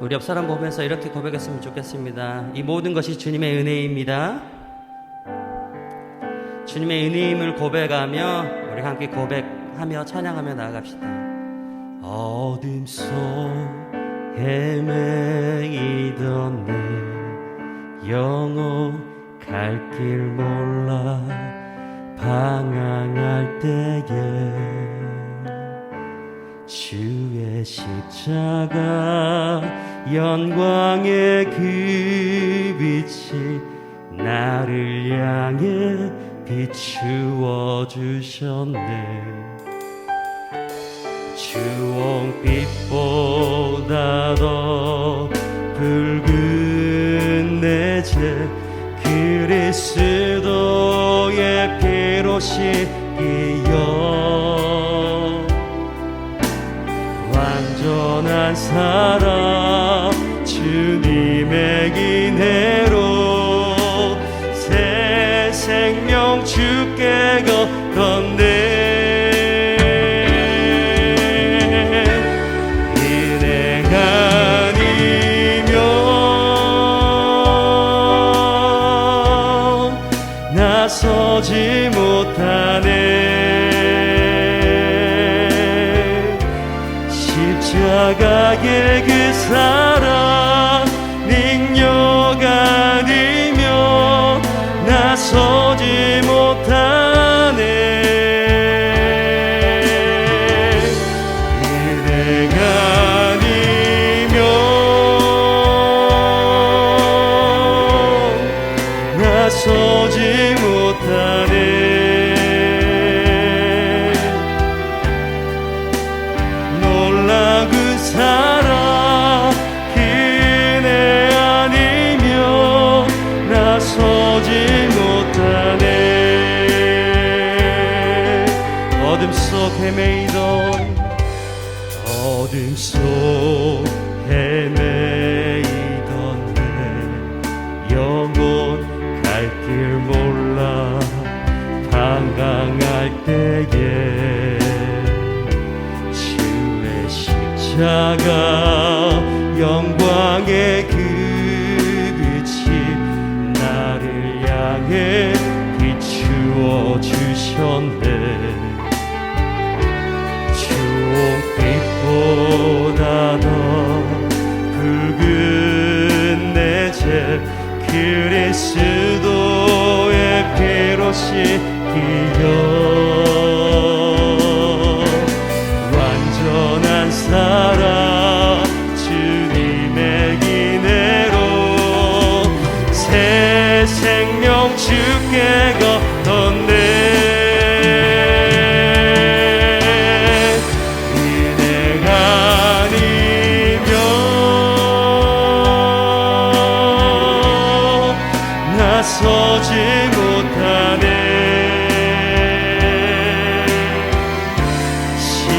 우리 옆 사람 보면서 이렇게 고백했으면 좋겠습니다. 이 모든 것이 주님의 은혜입니다. 주님의 은혜임을 고백하며 우리 함께 고백하며 찬양하며 나아갑시다. 어둠 속 헤매이던 내 영혼 갈 길 몰라 방황할 때에 주의 십자가 영광의 그 빛이 나를 향해 비추어 주셨네. 주홍빛보다 더 붉은 내제 그리스도의 피로 씻기여 사랑 주님의 기내로 새 생명 주께 걷 아니 피로 씻기여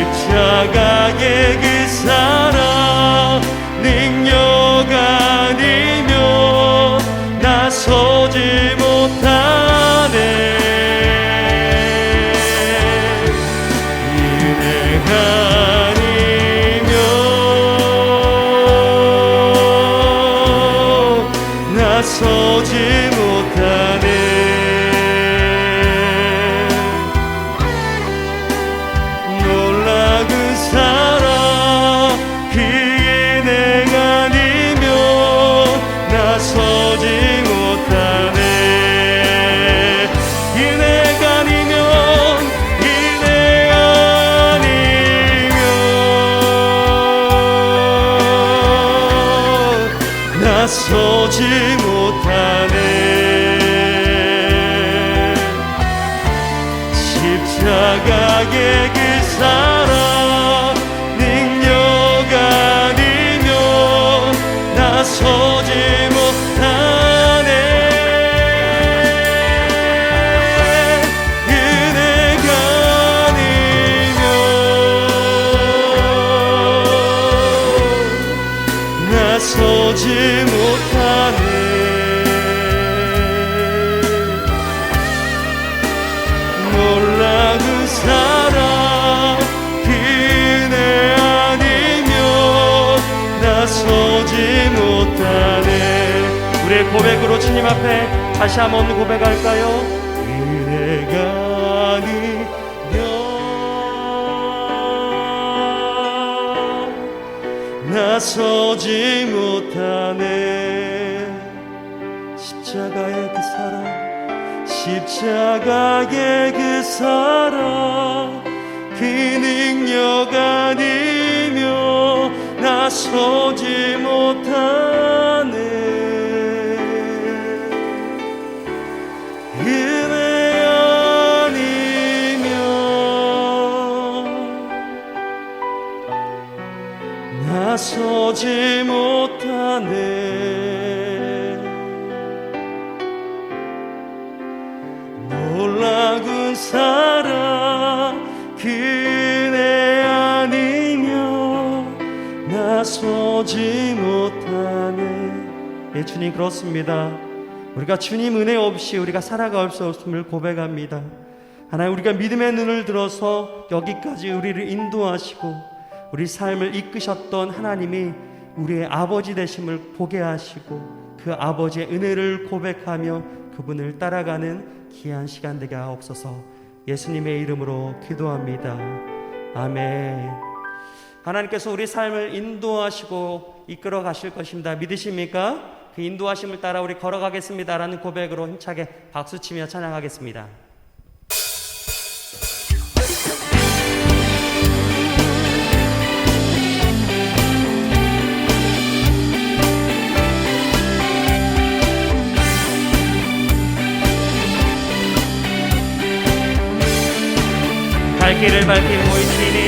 십자가의 그사 고백으로 주님 앞에 다시 한번 고백할까요? 은혜가 아니면 나서지 못하네 십자가의 그 사랑 십자가의 그 사랑 그 능력 아니며 나서지 못하네 서지 못하네 놀라운 사랑 그네 아니며 나 서지 못하네 예, 주님 그렇습니다. 우리가 주님 은혜 없이 우리가 살아갈 수 없음을 고백합니다. 하나님 우리가 믿음의 눈을 들어서 여기까지 우리를 인도하시고 우리 삶을 이끄셨던 하나님이 우리의 아버지 되심을 보게 하시고 그 아버지의 은혜를 고백하며 그분을 따라가는 귀한 시간 되게 하옵소서. 예수님의 이름으로 기도합니다. 아멘. 하나님께서 우리 삶을 인도하시고 이끌어 가실 것입니다. 믿으십니까? 그 인도하심을 따라 우리 걸어가겠습니다라는 고백으로 힘차게 박수치며 찬양하겠습니다. 갈 길을 밝힌 보이시니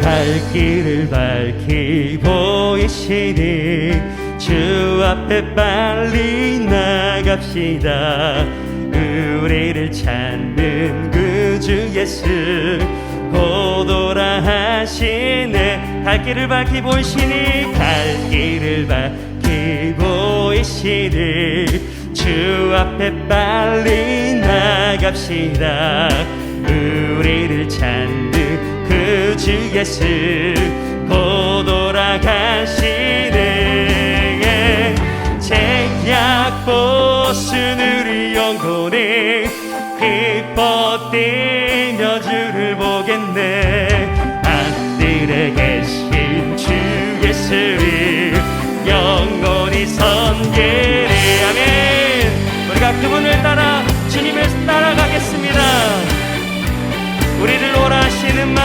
갈 길을 밝히 보이시니 주 앞에 빨리 나갑시다. 우리를 찾는 그 주 예수. 보도라 하시네. 갈 길을 밝히 보이시니 갈 길을 밝히 보이시니 주 앞에 빨리 나갑시다. 우리를 찾는 그 주 예수 곧 돌아가시네. 보순 우 말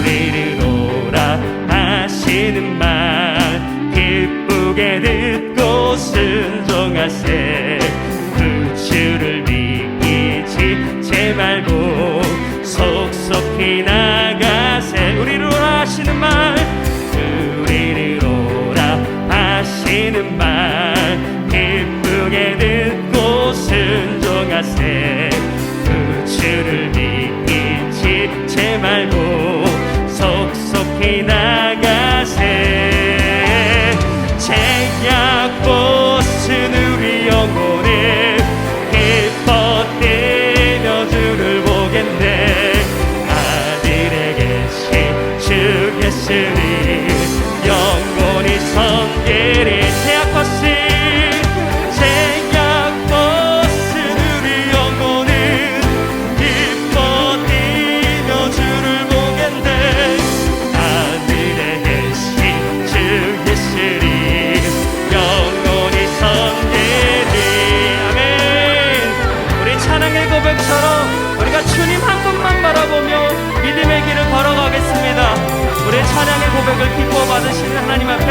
우리를 오라 하시는 말 기쁘게 듣고 순종하세. 그 주를 믿기지 제 말고 속속히 나가세. 우리를 하시는 말 우리를 오라 하시는 말 기쁘게 듣고 순종하세 말고 찬양의 고백을 기뻐 받으시는 하나님 앞에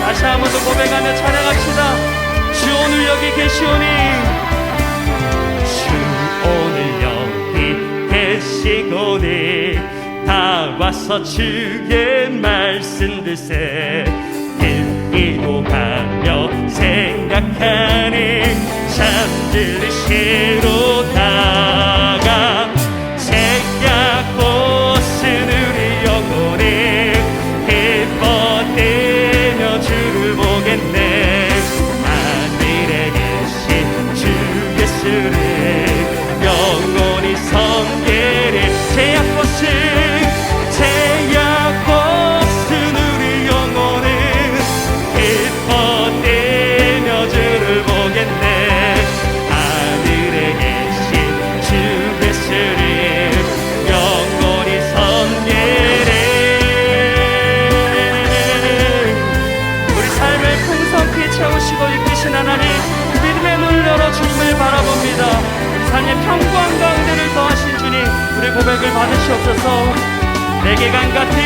다시 한 번 더 고백하며 찬양합시다. 주 오늘 여기 계시오니. 주 오늘 여기 계시고니. 다 와서 주의 말씀 드세. 읽고 가며 생각하니 참 들으시로 눈으로 이끄신 하나님 믿음의 눈을 열어 주님을 바라봅니다. 삶의 평강 가운데를 더하신 주님 우리 고백을 받으시옵소서. 내게 강 같은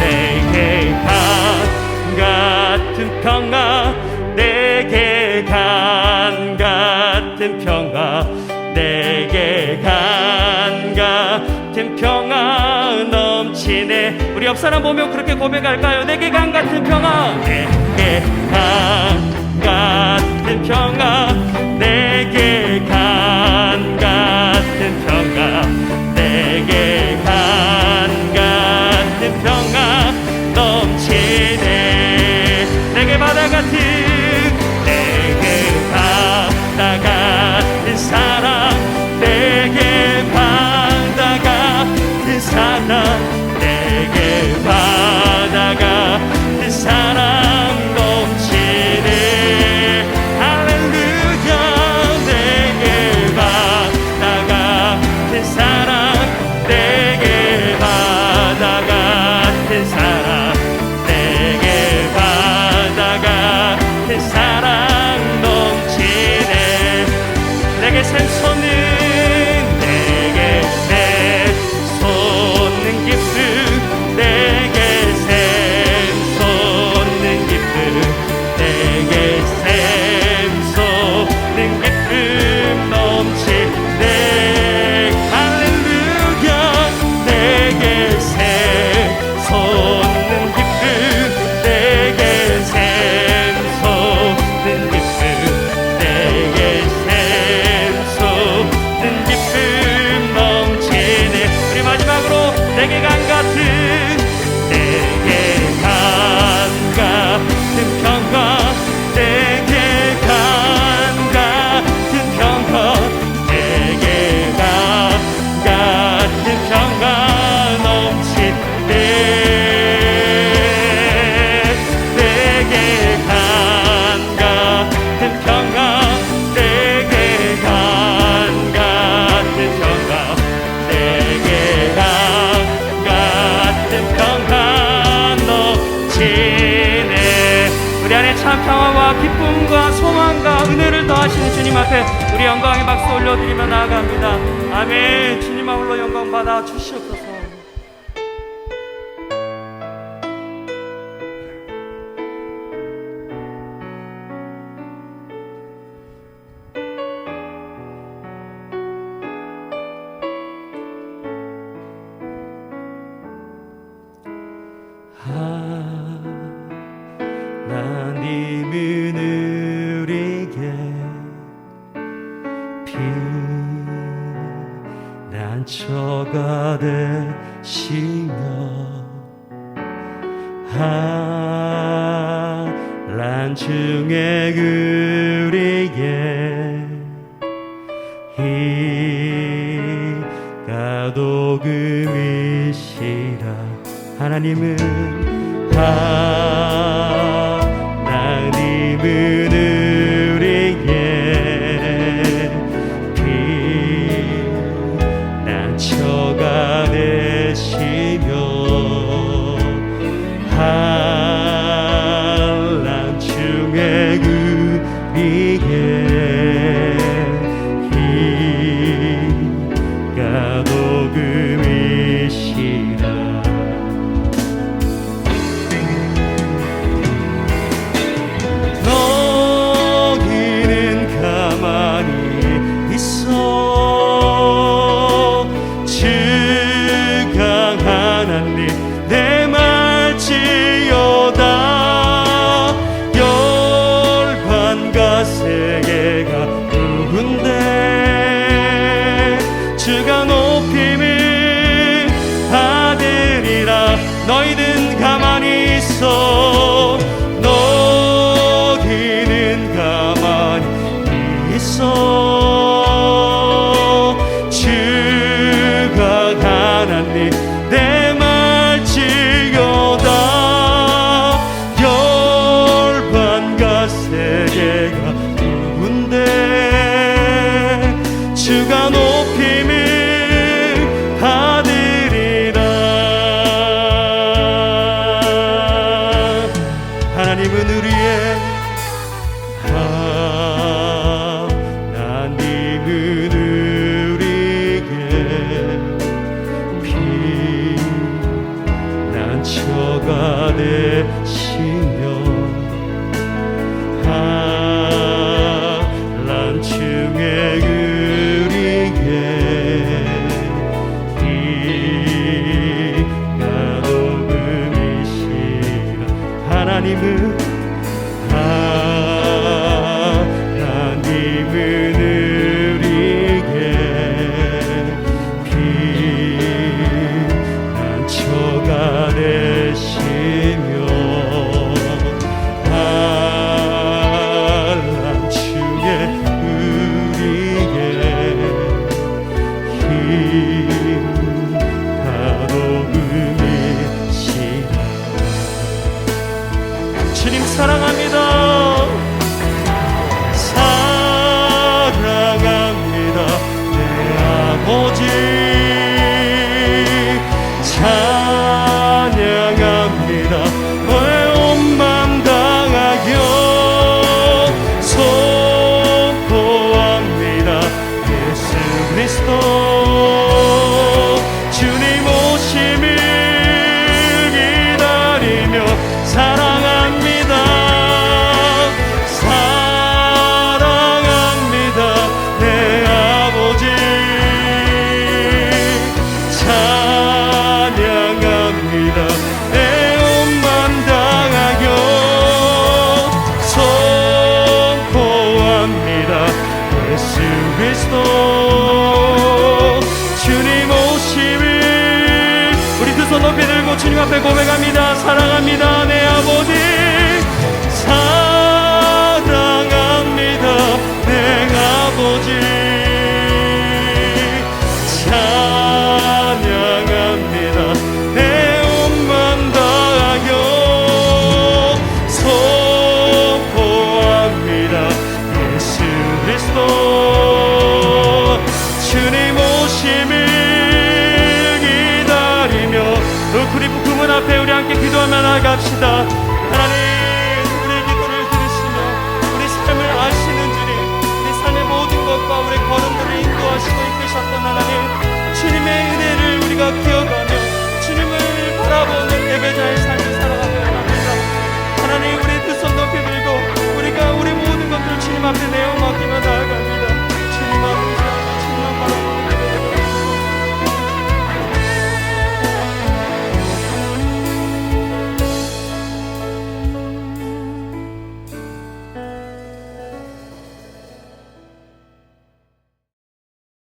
내게 강 같은 평화 내게 강 같은 평화 내게 강 같은 같은 평화 넘치네. 우리 옆 사람 보면 그렇게 고백할까요? 내게 강 같은 평화. 내게 강 같은 평화. 내게 강 같은 전능하시는 주님 앞에 우리 영광의 박수 올려드리며 나아갑니다. 아멘. 주님 아울러 영광 받아 주시옵소서. 신. 사랑합니다. 사랑합니다. 내 아버지.